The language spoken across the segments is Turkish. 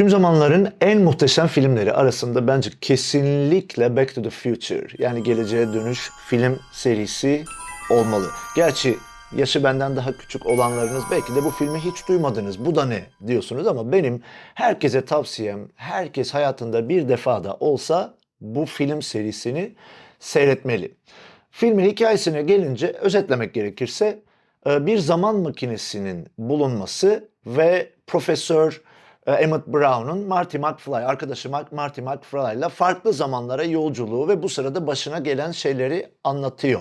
Tüm zamanların en muhteşem filmleri arasında bence kesinlikle Back to the Future yani Geleceğe Dönüş film serisi olmalı. Gerçi yaşı benden daha küçük olanlarınız belki de bu filmi hiç duymadınız. Bu da ne diyorsunuz ama benim herkese tavsiyem herkes hayatında bir defada olsa bu film serisini seyretmeli. Filmin hikayesine gelince özetlemek gerekirse e, bir zaman makinesinin bulunması ve Profesör Emmett Brown'un Marty McFly, arkadaşı Marty McFly ile farklı zamanlara yolculuğu ve bu sırada başına gelen şeyleri anlatıyor.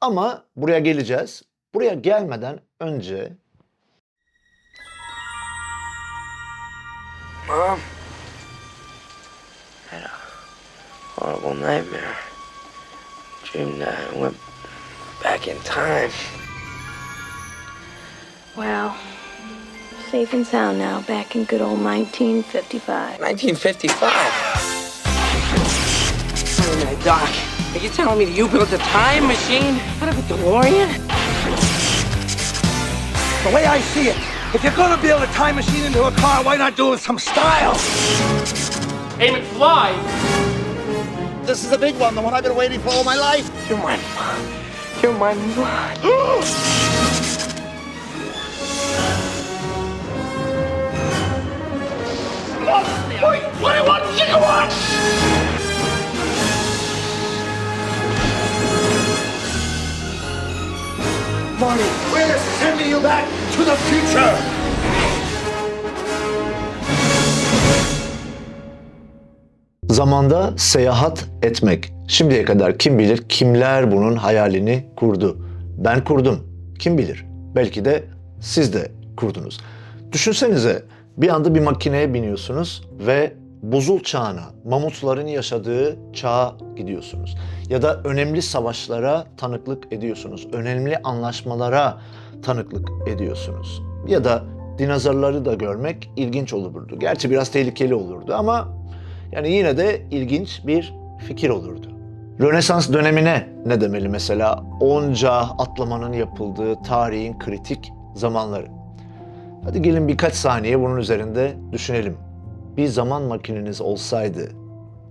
Ama buraya geleceğiz. Buraya gelmeden önce Mom? Had a horrible nightmare. Dreamed I went back in time. Well, safe and sound now, back in good old 1955. 1955. Wait a minute, Doc. Are you telling me that you built a time machine out of a DeLorean? The way I see it, if you're gonna build a time machine into a car, why not do it with some style? Hey, McFly! This is a big one, the one I've been waiting for all my life. You're my mom. You're my mom. Wait, 21 gigawatts! Marty, we're sending you back to the future. zamanda seyahat etmek. Şimdiye kadar kim bilir kimler bunun hayalini kurdu. Ben kurdum. Kim bilir? Belki de siz de kurdunuz. Düşünsenize bir anda bir makineye biniyorsunuz ve buzul çağına, mamutların yaşadığı çağa gidiyorsunuz. Ya da önemli savaşlara tanıklık ediyorsunuz. Önemli anlaşmalara tanıklık ediyorsunuz. Ya da dinozorları da görmek ilginç olurdu. Gerçi biraz tehlikeli olurdu ama yani yine de ilginç bir fikir olurdu. Rönesans dönemine ne demeli mesela? Onca atlamanın yapıldığı tarihin kritik zamanları. Hadi gelin birkaç saniye bunun üzerinde düşünelim. Bir zaman makineniz olsaydı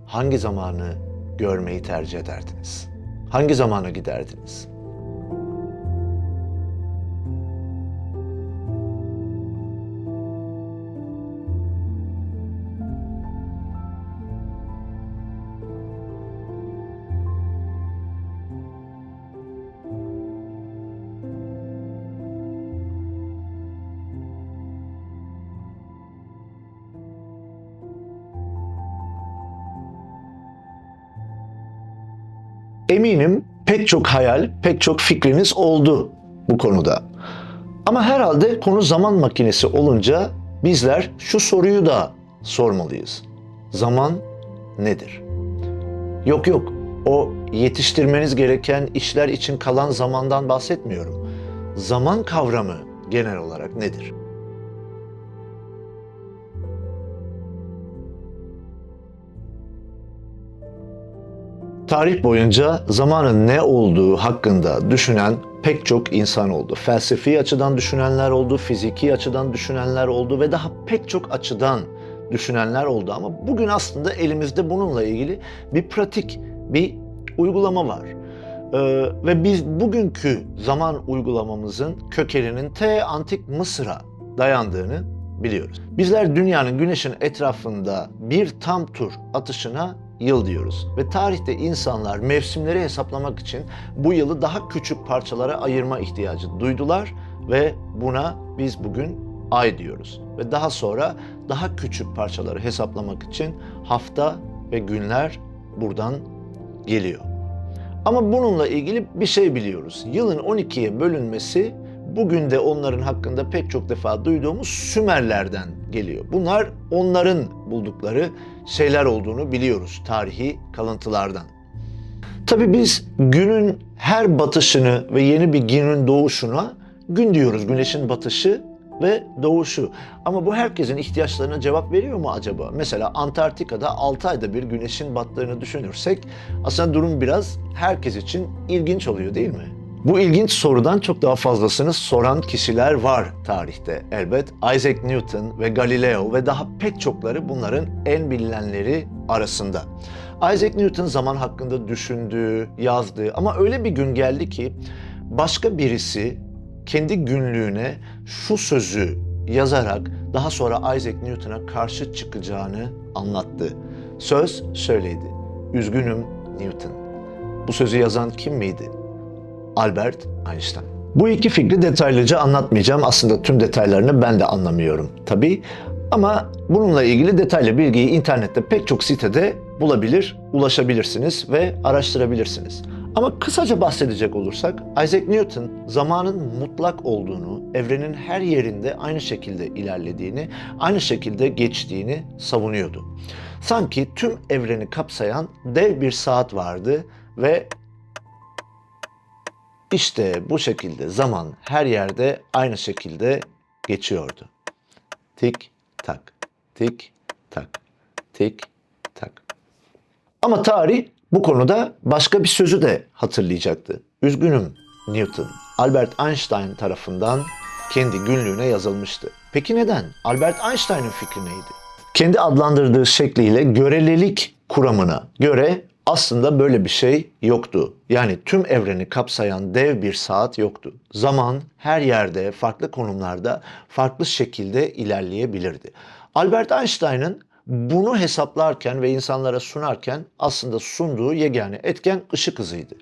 hangi zamanı görmeyi tercih ederdiniz? Hangi zamana giderdiniz? Eminim pek çok hayal, pek çok fikriniz oldu bu konuda. Ama herhalde konu zaman makinesi olunca bizler şu soruyu da sormalıyız. Zaman nedir? Yok yok, o yetiştirmeniz gereken işler için kalan zamandan bahsetmiyorum. Zaman kavramı genel olarak nedir? Tarih boyunca zamanın ne olduğu hakkında düşünen pek çok insan oldu. Felsefi açıdan düşünenler oldu, fiziki açıdan düşünenler oldu ve daha pek çok açıdan düşünenler oldu. Ama bugün aslında elimizde bununla ilgili bir pratik, bir uygulama var. Ee, ve biz bugünkü zaman uygulamamızın kökeninin T antik Mısır'a dayandığını biliyoruz. Bizler dünyanın güneşin etrafında bir tam tur atışına yıl diyoruz. Ve tarihte insanlar mevsimleri hesaplamak için bu yılı daha küçük parçalara ayırma ihtiyacı duydular ve buna biz bugün ay diyoruz. Ve daha sonra daha küçük parçaları hesaplamak için hafta ve günler buradan geliyor. Ama bununla ilgili bir şey biliyoruz. Yılın 12'ye bölünmesi bugün de onların hakkında pek çok defa duyduğumuz Sümerlerden geliyor. Bunlar onların buldukları şeyler olduğunu biliyoruz tarihi kalıntılardan. Tabii biz günün her batışını ve yeni bir günün doğuşuna gün diyoruz. Güneşin batışı ve doğuşu. Ama bu herkesin ihtiyaçlarına cevap veriyor mu acaba? Mesela Antarktika'da 6 ayda bir güneşin battığını düşünürsek aslında durum biraz herkes için ilginç oluyor değil mi? Bu ilginç sorudan çok daha fazlasını soran kişiler var tarihte elbet. Isaac Newton ve Galileo ve daha pek çokları bunların en bilinenleri arasında. Isaac Newton zaman hakkında düşündü, yazdı ama öyle bir gün geldi ki başka birisi kendi günlüğüne şu sözü yazarak daha sonra Isaac Newton'a karşı çıkacağını anlattı. Söz şöyleydi. Üzgünüm Newton. Bu sözü yazan kim miydi? Albert Einstein. Bu iki fikri detaylıca anlatmayacağım. Aslında tüm detaylarını ben de anlamıyorum tabii. Ama bununla ilgili detaylı bilgiyi internette pek çok sitede bulabilir, ulaşabilirsiniz ve araştırabilirsiniz. Ama kısaca bahsedecek olursak Isaac Newton zamanın mutlak olduğunu, evrenin her yerinde aynı şekilde ilerlediğini, aynı şekilde geçtiğini savunuyordu. Sanki tüm evreni kapsayan dev bir saat vardı ve işte bu şekilde zaman her yerde aynı şekilde geçiyordu. Tik tak, tik tak, tik tak. Ama tarih bu konuda başka bir sözü de hatırlayacaktı. Üzgünüm Newton, Albert Einstein tarafından kendi günlüğüne yazılmıştı. Peki neden? Albert Einstein'ın fikri neydi? Kendi adlandırdığı şekliyle görelilik kuramına göre aslında böyle bir şey yoktu. Yani tüm evreni kapsayan dev bir saat yoktu. Zaman her yerde, farklı konumlarda, farklı şekilde ilerleyebilirdi. Albert Einstein'ın bunu hesaplarken ve insanlara sunarken aslında sunduğu yegane etken ışık hızıydı.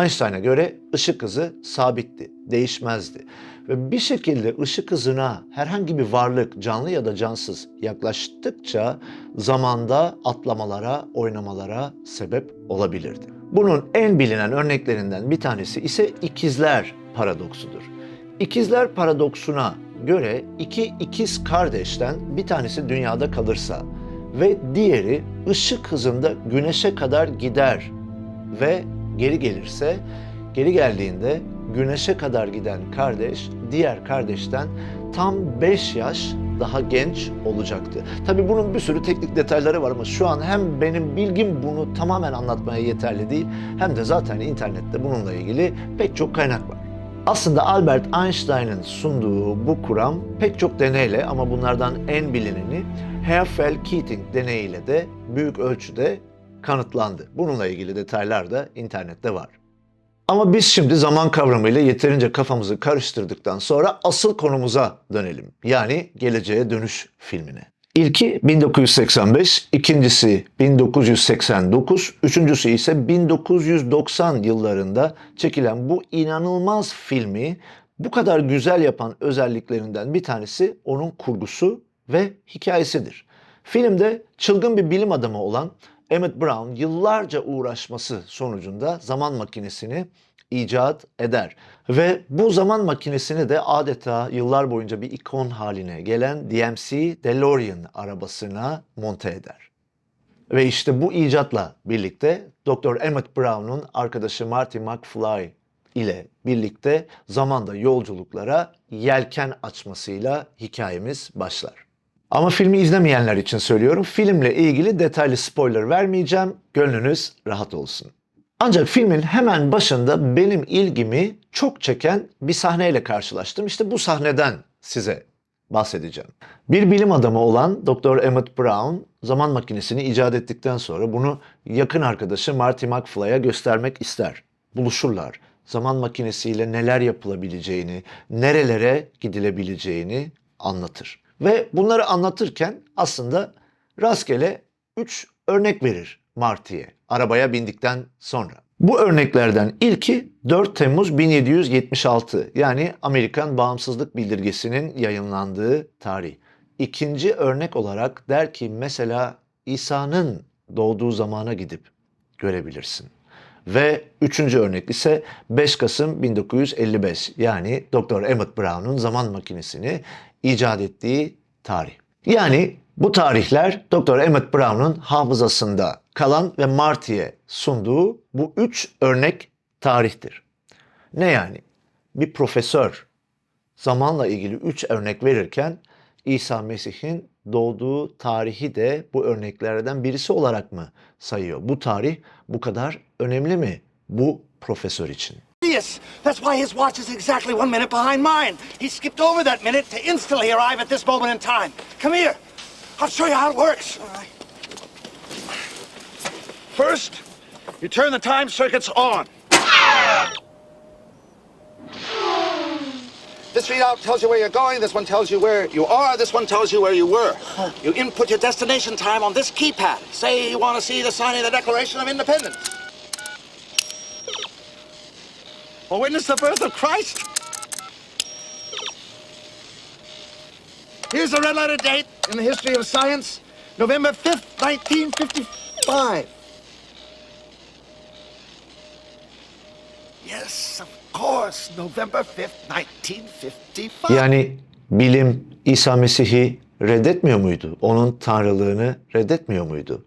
Einstein'a göre ışık hızı sabitti, değişmezdi. Ve bir şekilde ışık hızına herhangi bir varlık, canlı ya da cansız yaklaştıkça zamanda atlamalara, oynamalara sebep olabilirdi. Bunun en bilinen örneklerinden bir tanesi ise ikizler paradoksudur. İkizler paradoksuna göre iki ikiz kardeşten bir tanesi dünyada kalırsa ve diğeri ışık hızında güneşe kadar gider ve geri gelirse geri geldiğinde güneşe kadar giden kardeş diğer kardeşten tam 5 yaş daha genç olacaktı. Tabii bunun bir sürü teknik detayları var ama şu an hem benim bilgim bunu tamamen anlatmaya yeterli değil hem de zaten internette bununla ilgili pek çok kaynak var. Aslında Albert Einstein'ın sunduğu bu kuram pek çok deneyle ama bunlardan en bilineni Herfel-Keating deneyiyle de büyük ölçüde kanıtlandı. Bununla ilgili detaylar da internette var. Ama biz şimdi zaman kavramıyla yeterince kafamızı karıştırdıktan sonra asıl konumuza dönelim. Yani Geleceğe Dönüş filmine. İlki 1985, ikincisi 1989, üçüncüsü ise 1990 yıllarında çekilen bu inanılmaz filmi bu kadar güzel yapan özelliklerinden bir tanesi onun kurgusu ve hikayesidir. Filmde çılgın bir bilim adamı olan Emmett Brown yıllarca uğraşması sonucunda zaman makinesini icat eder. Ve bu zaman makinesini de adeta yıllar boyunca bir ikon haline gelen DMC DeLorean arabasına monte eder. Ve işte bu icatla birlikte Dr. Emmett Brown'un arkadaşı Marty McFly ile birlikte zamanda yolculuklara yelken açmasıyla hikayemiz başlar. Ama filmi izlemeyenler için söylüyorum. Filmle ilgili detaylı spoiler vermeyeceğim. Gönlünüz rahat olsun. Ancak filmin hemen başında benim ilgimi çok çeken bir sahneyle karşılaştım. İşte bu sahneden size bahsedeceğim. Bir bilim adamı olan Dr. Emmett Brown zaman makinesini icat ettikten sonra bunu yakın arkadaşı Marty McFly'a göstermek ister. Buluşurlar. Zaman makinesiyle neler yapılabileceğini, nerelere gidilebileceğini anlatır. Ve bunları anlatırken aslında rastgele 3 örnek verir Marty'ye arabaya bindikten sonra. Bu örneklerden ilki 4 Temmuz 1776 yani Amerikan Bağımsızlık Bildirgesi'nin yayınlandığı tarih. İkinci örnek olarak der ki mesela İsa'nın doğduğu zamana gidip görebilirsin. Ve üçüncü örnek ise 5 Kasım 1955 yani Dr. Emmett Brown'un zaman makinesini icat ettiği tarih. Yani bu tarihler Dr. Emmett Brown'un hafızasında kalan ve Marty'ye sunduğu bu üç örnek tarihtir. Ne yani? Bir profesör zamanla ilgili üç örnek verirken İsa Mesih'in doğduğu tarihi de bu örneklerden birisi olarak mı sayıyor? Bu tarih bu kadar önemli mi bu profesör için? Yes, That's why his watch is exactly one minute behind mine. He skipped over that minute to instantly arrive at this moment in time. Come here. I'll show you how it works. First, you turn the time circuits on. This readout tells you where you're going, this one tells you where you are, this one tells you where you were. You input your destination time on this keypad. Say you want to see the signing of the Declaration of Independence. Or witness the birth of Christ. Here's a red letter date in the history of science November 5th, 1955. Yes, of course, November 5th, 1955. Yani bilim İsa Mesih'i reddetmiyor muydu? Onun tanrılığını reddetmiyor muydu?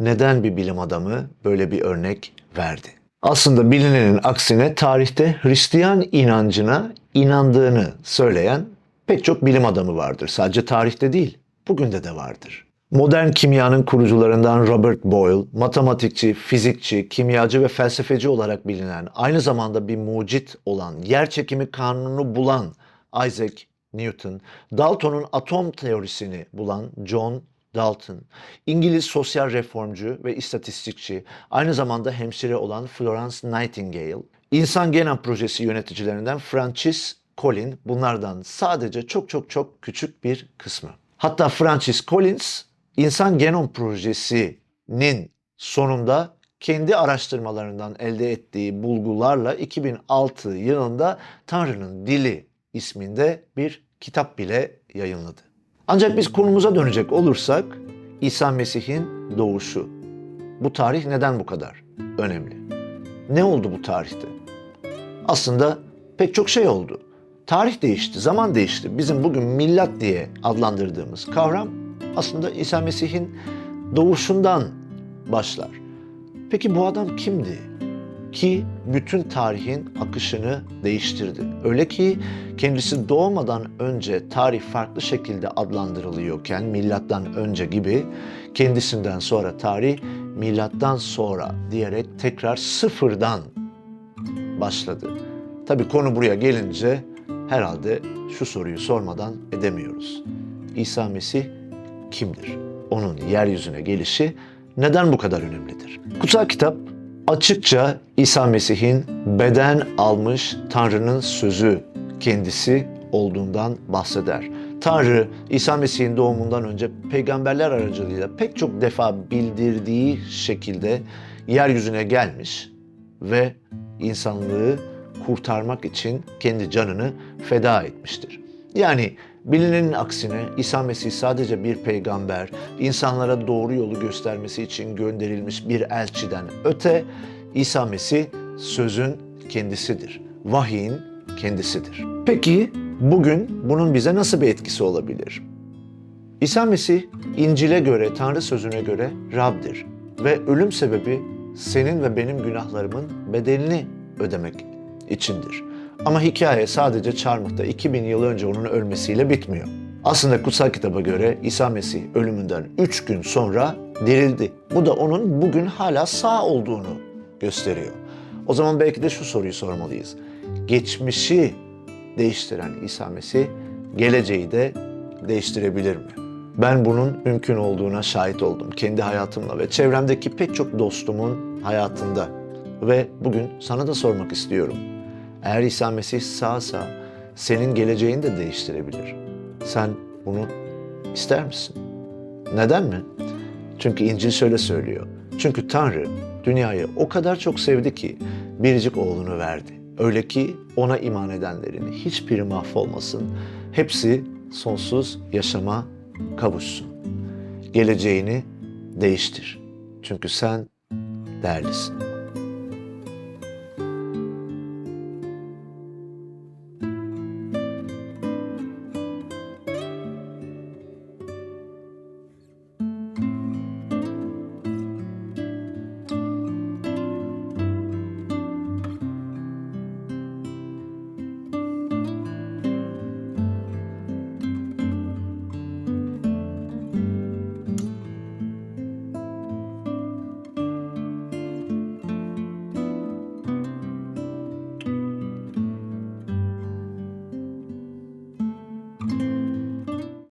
Neden bir bilim adamı böyle bir örnek verdi? Aslında bilinenin aksine tarihte Hristiyan inancına inandığını söyleyen pek çok bilim adamı vardır. Sadece tarihte değil, bugün de de vardır. Modern kimyanın kurucularından Robert Boyle, matematikçi, fizikçi, kimyacı ve felsefeci olarak bilinen, aynı zamanda bir mucit olan, yer çekimi kanununu bulan Isaac Newton, Dalton'un atom teorisini bulan John Dalton, İngiliz sosyal reformcu ve istatistikçi, aynı zamanda hemşire olan Florence Nightingale, İnsan Genom Projesi yöneticilerinden Francis Collin bunlardan sadece çok çok çok küçük bir kısmı. Hatta Francis Collins İnsan Genom Projesi'nin sonunda kendi araştırmalarından elde ettiği bulgularla 2006 yılında Tanrı'nın Dili isminde bir kitap bile yayınladı. Ancak biz konumuza dönecek olursak İsa Mesih'in doğuşu. Bu tarih neden bu kadar önemli? Ne oldu bu tarihte? Aslında pek çok şey oldu. Tarih değişti, zaman değişti. Bizim bugün millat diye adlandırdığımız kavram aslında İsa Mesih'in doğuşundan başlar. Peki bu adam kimdi? Ki bütün tarihin akışını değiştirdi. Öyle ki kendisi doğmadan önce tarih farklı şekilde adlandırılıyorken milattan önce gibi kendisinden sonra tarih milattan sonra diyerek tekrar sıfırdan başladı. Tabi konu buraya gelince herhalde şu soruyu sormadan edemiyoruz. İsa Mesih kimdir? Onun yeryüzüne gelişi neden bu kadar önemlidir? Kutsal kitap açıkça İsa Mesih'in beden almış Tanrı'nın sözü kendisi olduğundan bahseder. Tanrı İsa Mesih'in doğumundan önce peygamberler aracılığıyla pek çok defa bildirdiği şekilde yeryüzüne gelmiş ve insanlığı kurtarmak için kendi canını feda etmiştir. Yani bilinenin aksine İsa Mesih sadece bir peygamber, insanlara doğru yolu göstermesi için gönderilmiş bir elçiden öte İsa Mesih sözün kendisidir. Vahiyin kendisidir. Peki bugün bunun bize nasıl bir etkisi olabilir? İsa Mesih İncil'e göre, Tanrı sözüne göre Rab'dir ve ölüm sebebi senin ve benim günahlarımın bedelini ödemek içindir. Ama hikaye sadece çarmıhta 2000 yıl önce onun ölmesiyle bitmiyor. Aslında kutsal kitaba göre İsa Mesih ölümünden 3 gün sonra dirildi. Bu da onun bugün hala sağ olduğunu gösteriyor. O zaman belki de şu soruyu sormalıyız. Geçmişi değiştiren İsa Mesih geleceği de değiştirebilir mi? Ben bunun mümkün olduğuna şahit oldum kendi hayatımla ve çevremdeki pek çok dostumun hayatında. Ve bugün sana da sormak istiyorum. Eğer İsa Mesih sağsa senin geleceğini de değiştirebilir. Sen bunu ister misin? Neden mi? Çünkü İncil şöyle söylüyor. Çünkü Tanrı dünyayı o kadar çok sevdi ki biricik oğlunu verdi. Öyle ki ona iman edenlerin hiçbiri mahvolmasın. Hepsi sonsuz yaşama kavuşsun. Geleceğini değiştir. Çünkü sen değerlisin.